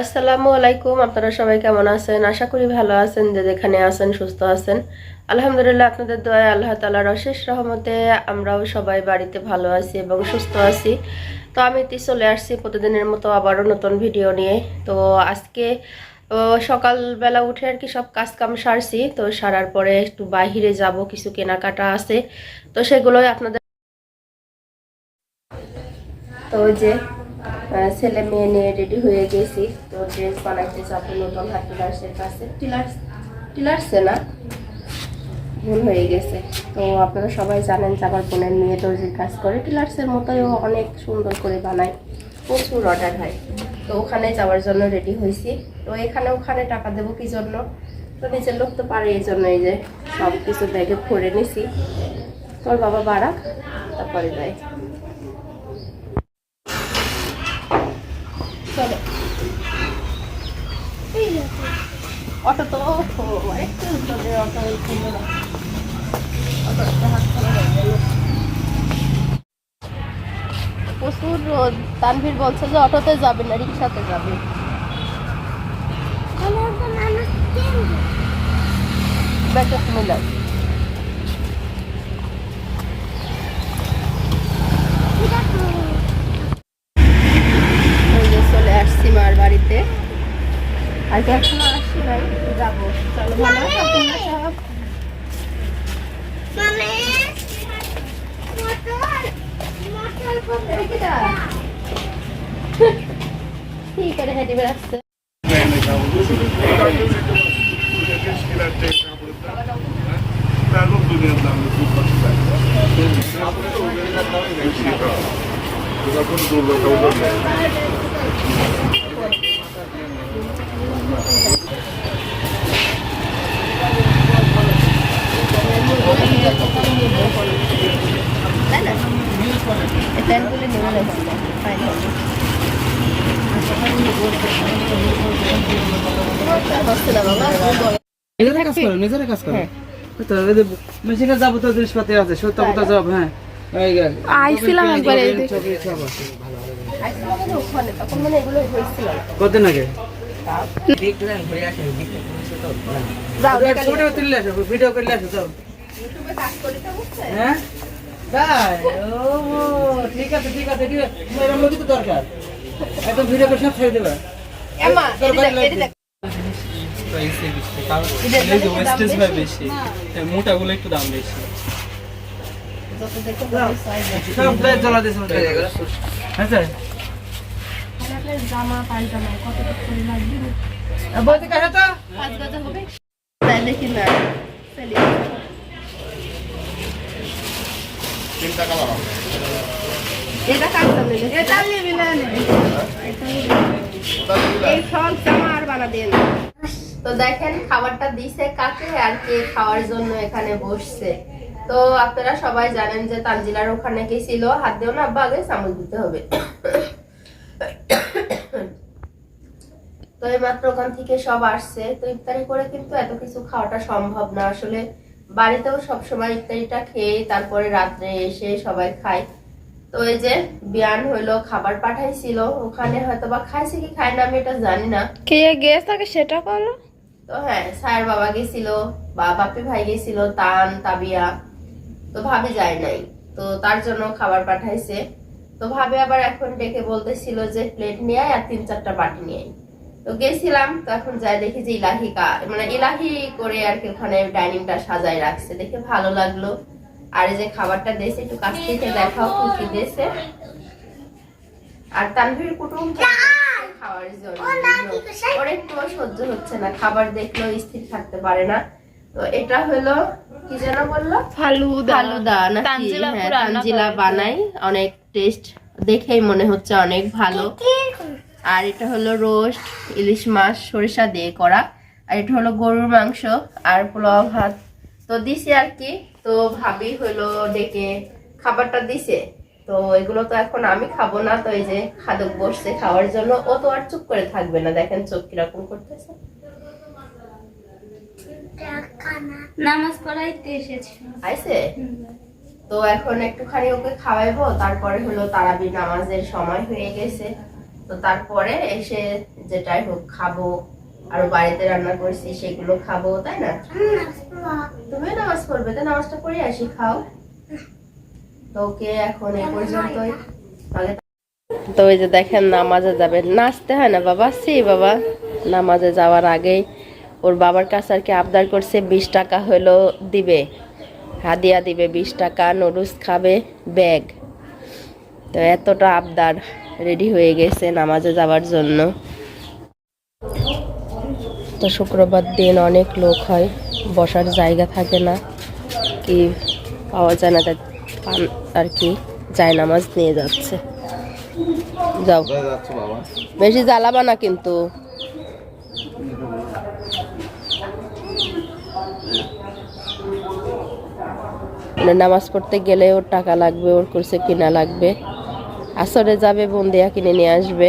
আসসালামু আলাইকুম, আপনারা সবাই কেমন আছেন? আশা করি ভালো আছেন, যে যেখানে আছেন, সুস্থ আছেন। আলহামদুলিল্লাহ, আপনাদের দয়া আল্লাহ তালার অশেষ রহমতে আমরাও সবাই বাড়িতে ভালো আছি এবং সুস্থ আছি। তো আমি তি চলে আসছি প্রতিদিনের মতো আবারও নতুন ভিডিও নিয়ে। তো আজকে সকালবেলা উঠে আর কি সব কাজ কাম সারছি। তো সারার পরে একটু বাহিরে যাব, কিছু কেনাকাটা আছে। তো সেগুলোই আপনাদের তো যে ছেলে মেয়ে নিয়ে রেডি হয়ে গেছি। তো ড্রেস বানাইতে যাব নতুন হাত টিলার্সের কাছে। টিলার্স টিলার্সে না? ভুল হয়ে গেছে। তো আপনারা সবাই জানেন যে আমার বোনের মেয়ে দর্জির কাজ করে। টিলার্সের মতোই অনেক সুন্দর করে বানায়। প্রচুর অর্ডার হয়। তো ওখানে যাওয়ার জন্য রেডি হয়েছি। তো এখানে ওখানে টাকা দেবো কি জন্য? তো নিজের লোক তো পারে এই জন্য এই যে সব কিছু ব্যাগে ভরে নিছি। তোর বাবা বাড়াক তারপরে যাই চলো অটো তো একটু অটো। প্রচুর রোদ। তানভীর বলছে যে অটোতে যাবে না, রিক্সাতে যাবে। ওই যে চলে আসছি মার বাড়িতে। আর এখনও নাই যাব। চলো ভালো আছো তোমরা সব? ঠিক আছে হেঁটে বেড়াচ্ছে। তাই না এই নিজেরা কাজ করো নিজেরা কাজ করো। হ্যাঁ। তো মেশিনে যাবতীয় জিনিসপাতি আছে সত্য কথা হ্যাঁ। আইছিলাম একবার মানে। কতদিন আগে? যাও ভিডিও তুললে ভিডিও করলে আসো সব। হ্যাঁ? তাই? ও ঠিক আছে ঠিক আছে ঠিক আছে। এরকম লোকই তো দরকার। একদম ভিডিও করে সব ছেড়ে দেবে। এমা মোটাগুলো একটু দাম বেশি। হ্যাঁ জামা পায়জামা কত লাগবে বলতে কাছে তো পাঁচ গজা হবে। তাইলে কি না? তাইলে এটা কাজ জানে এটা নিবি না এই সব জামা আর বানা দেন তো দেখেন খাবারটা দিছে কাকে আর কে খাওয়ার জন্য এখানে বসছে। তো আপনারা সবাই জানেন যে তানজিলার ওখানে কে ছিল। হাত দিও না আগে চামচ দিতে হবে। তো এই মাত্র ওখান থেকে সব আসছে। তো ইফতারি করে কিন্তু এত কিছু খাওয়াটা সম্ভব না। আসলে বাড়িতেও সবসময় ইফতারিটা খেয়ে তারপরে রাত্রে এসে সবাই খায়। তো এই যে বিয়ান হইল খাবার পাঠাইছিল ওখানে হয়তো বা খাইছে কি খায় না আমি এটা জানি না। কে গেস থাকে সেটা করো তো হ্যাঁ সায়ের বাবা গেছিল বা বাপি ভাই গেছিল তান তাবিয়া তো ভাবি যায় নাই। তো তার জন্য খাবার পাঠাইছে। তো ভাবে আবার এখন ডেকে বলতেছিল যে প্লেট নিয়ে আয় আর তিন চারটা বাটি নিয়ে আয়। তো গেছিলাম তো এখন যাই দেখি যে ইলাহি কা মানে ইলাহি করে আর কি ওখানে ডাইনিংটা সাজায় রাখছে। দেখে ভালো লাগল। আর এই যে খাবারটা দিয়েছে একটু কাছ থেকে দেখাও কি কি দিয়েছে। আর তানভীর কুটুম খাওয়ার জন্য। ওর একটু সহ্য হচ্ছে না। খাবার দেখলেও স্থির থাকতে পারে না। তো এটা হলো কি যেন বলল? ফালুদা। ফালুদা নাকি? তানজিলা হ্যাঁ। বানাই অনেক টেস্ট দেখেই মনে হচ্ছে অনেক ভালো। আর এটা হলো রোস্ট ইলিশ মাছ সরিষা দিয়ে করা। আর এটা হলো গরুর মাংস আর পোলাও ভাত। তো দিছি আর কি। তো ভাবি হলো ডেকে খাবারটা দিছে। তো এগুলো তো এখন আমি খাব না তো এই যে খাদক বসছে খাওয়ার জন্য। ও তো আর চুপ করে থাকবে না। দেখেন চোখ কীরকম করতেছে। নামাজ পড়াইতে এসেছি। আইছে? তো এখন একটুখানি ওকে খাওয়াইবো। তারপরে হলো তারাবি নামাজের সময় হয়ে গেছে। তো তারপরে এসে যেটাই হোক খাব, আর বাড়িতে রান্না করছি সেগুলো খাব, তাই না? তুমি নামাজ পড়বে তো নামাজটা পড়ে আসি, খাও। তো ওকে এখন এই পর্যন্তই। তো ওই যে দেখেন নামাজে যাবে। নাচতে হয় না বাবা? সি বাবা, নামাজে যাওয়ার আগেই ওর বাবার কাছে আর কি আবদার করছে, বিশ টাকা হলো দিবে। হাদিয়া দিবে বিশ টাকা, নুডলস খাবে, ব্যাগ। তো এতটা আবদার। রেডি হয়ে গেছে নামাজে যাওয়ার জন্য। তো শুক্রবার দিন অনেক লোক হয়, বসার জায়গা থাকে না, কি পাওয়া যায় না পান- আর কি যায় নামাজ নিয়ে যাচ্ছে। যাও। বেশি জ্বালাবা না কিন্তু। মানে নামাজ পড়তে গেলে ওর টাকা লাগবে, ওর করছে কিনা লাগবে। আসরে যাবে, বন্দিয়া কিনে নিয়ে আসবে।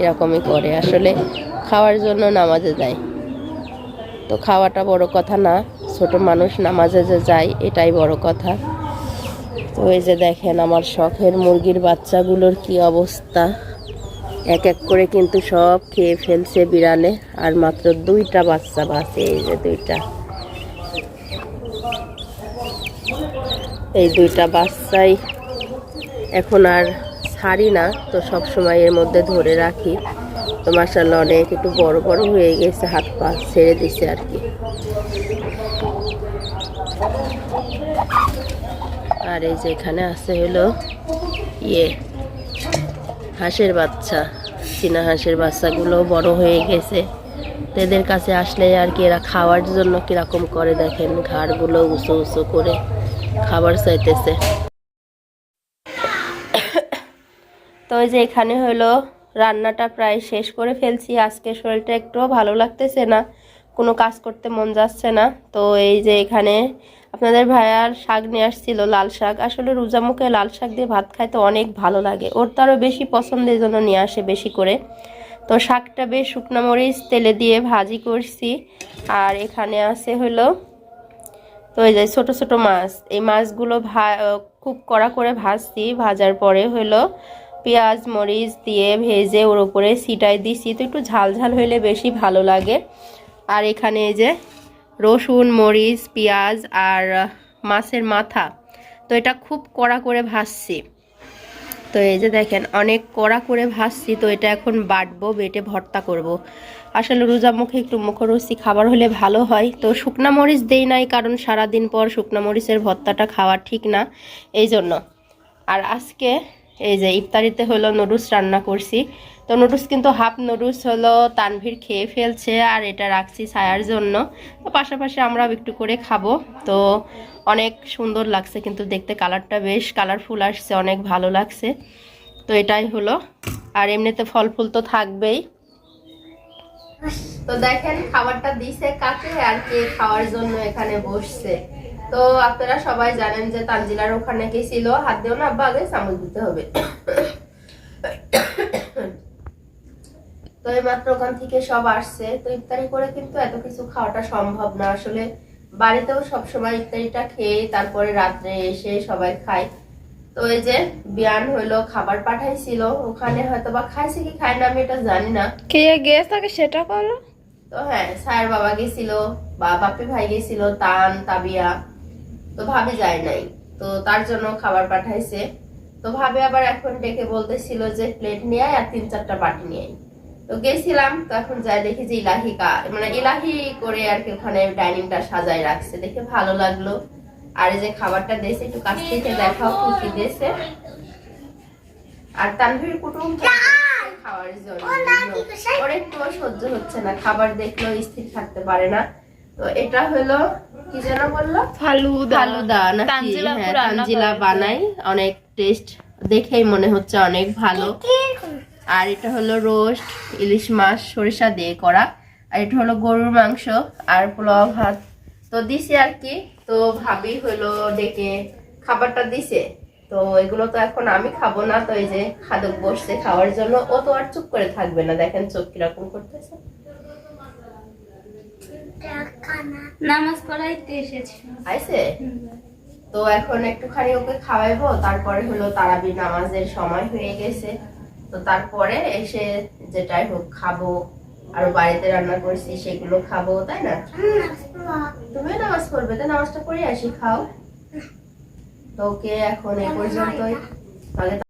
এরকমই করে। আসলে খাওয়ার জন্য নামাজে যায়। তো খাওয়াটা বড় কথা না। ছোট মানুষ নামাজে যে যায়, এটাই বড় কথা। তো এই যে দেখেন আমার শখের মুরগির বাচ্চাগুলোর কি অবস্থা। এক এক করে কিন্তু সব খেয়ে ফেলছে বিড়ালে। আর মাত্র দুইটা বাচ্চা বাঁচে এই যে দুইটা। এই দুইটা বাচ্চাই এখন আর ছাড়ি না, তো সব সময় এর মধ্যে ধরে রাখি। তো মাসাল্লাহ অনেক একটু বড় বড় হয়ে গেছে, হাত পা ছেড়ে দিছে আর কি। আর এই যে এখানে আছে হলো ইয়ে হাঁসের বাচ্চা। চীনা হাঁসের বাচ্চাগুলো বড় হয়ে গেছে। এদের কাছে আসলে আর কি এরা খাওয়ার জন্য কীরকম করে দেখেন, ঘাড়গুলো উঁচু উঁচু করে খাবার চাইতেছে। তো ওই যে এখানে হলো রান্নাটা প্রায় শেষ করে ফেলছি। আজকে শরীরটা একটুও ভালো লাগতেছে না, কোনো কাজ করতে মন যাচ্ছে না। তো এই যে এখানে আপনাদের ভাইয়ার শাক নিয়ে আসছিল, লাল শাক। আসলে রোজা মুখে লাল শাক দিয়ে ভাত খাইতে অনেক ভালো লাগে। ওর তো আরও বেশি পছন্দের জন্য নিয়ে আসে বেশি করে। তো শাকটা বেশ শুকনো মরিচ, তেলে দিয়ে ভাজি করছি। আর এখানে আছে হলো, তো এই যে ছোটো ছোটো মাছ। এই মাছগুলো ভা খুব কড়া করে ভাজছি। ভাজার পরে হলো পেঁয়াজ, মরিচ দিয়ে ভেজে ওর উপরে সিটাই দিছি তো একটু ঝাল ঝাল হইলে বেশি ভালো লাগে। আর এখানে এই যে রসুন, মরিচ, পেঁয়াজ আর মাছের মাথা। তো এটা খুব কড়া করে ভাজছি। তো এই যে দেখেন, অনেক কড়া করে ভাজছি। তো এটা এখন বাটবো, বেটে ভর্তা করব। আসলে রোজা মুখে একটু মুখরসি খাবার হলে ভালো হয়। তো শুকনা মরিচ দেই নাই, কারণ সারাদিন পর শুকনা মরিচের ভর্তাটা খাওয়া ঠিক না। এই জন্য আর আজকে এই যে ইফতারিতে হলো নুডলস রান্না করছি। তো নুডলস কিন্তু হাফ নুডলস হলো তানভীর খেয়ে ফেলছে আর এটা রাখছি ছায়ার জন্য। তো পাশাপাশি আমরাও একটু করে খাব। তো অনেক সুন্দর লাগছে কিন্তু দেখতে কালারটা বেশ কালারফুল আসছে, অনেক ভালো লাগছে। তো এটাই হলো। আর এমনিতে ফল ফুল তো থাকবেই। তো দেখেন খাবারটা দিছে কাকে আর কে খাওয়ার জন্য এখানে বসছে। তো আপনারা সবাই জানেন যে তানজিলার ওখানে গেছিল হাত দিও না আব্বা আগে চামচ দিতে হবে। তো এই মাত্র ওখান থেকে সব আসছে। তো ইফতারি করে কিন্তু এত কিছু খাওয়াটা সম্ভব না। আসলে বাড়িতেও সবসময় ইফতারিটা খেয়ে তারপরে রাত্রে এসে সবাই খায়। তো এই যে বিয়ান হইল খাবার পাঠাইছিল। ওখানে হয়তো বা খাইছে কি খায় না আমি এটা জানি না। কে গেস থাকে সেটা করল তো হ্যাঁ স্যার বাবা গেছিল বা বাপি ভাই গেছিল তান তাবিয়া। তো ভাবি যায় নাই। তো তার জন্য খাবার পাঠাইছে। তো ভাবে আবার এখন ডেকে বলতেছিল যে প্লেট নিয়ে আয় আর তিন চারটা বাটি নিয়ে আয়। তো গেছিলাম তো এখন যাই দেখি যে ইলাহি কা মানে ইলাহি করে আর কি ওখানে ডাইনিংটা সাজায় রাখছে। দেখে ভালো লাগল। আর এই যে খাবারটা দিয়েছে একটু কাছ থেকে দেখাও কি কি দিয়েছে। আর তানভীর কুটুম খাওয়ার জন্য। ওর একটু সহ্য হচ্ছে না। খাবার দেখলেও স্থির থাকতে পারে না। তো এটা হলো কি যেন বলল? ফালুদা। ফালুদা তানজিলা হ্যাঁ। বানাই অনেক টেস্ট দেখেই মনে হচ্ছে অনেক ভালো। আর এটা হলো রোস্ট ইলিশ মাছ সরিষা দিয়ে করা। আর এটা হলো গরুর মাংস আর পোলাও ভাত। তো দিছে আর কি। তো ভাবি হলো ডেকে খাবারটা দিছে। তো এগুলো তো এখন আমি খাব না তো এই যে খাদক বসছে খাওয়ার জন্য। ও তো আর চুপ করে থাকবে না দেখেন চোখ কীরকম করতেছে। নামাজ পড়াইতে তো এখন একটুখানি ওকে খাওয়াইবো, তারপরে হলো তারাবি নামাজের সময় হয়ে গেছে। তো তারপরে এসে যেটাই হোক খাব, আর বাড়িতে রান্না করছি, সেগুলো খাব, তাই না? তুমিও নামাজ পড়বে তো নামাজটা পড়ে আসি, খাও। তো ওকে এখন এই পর্যন্তই।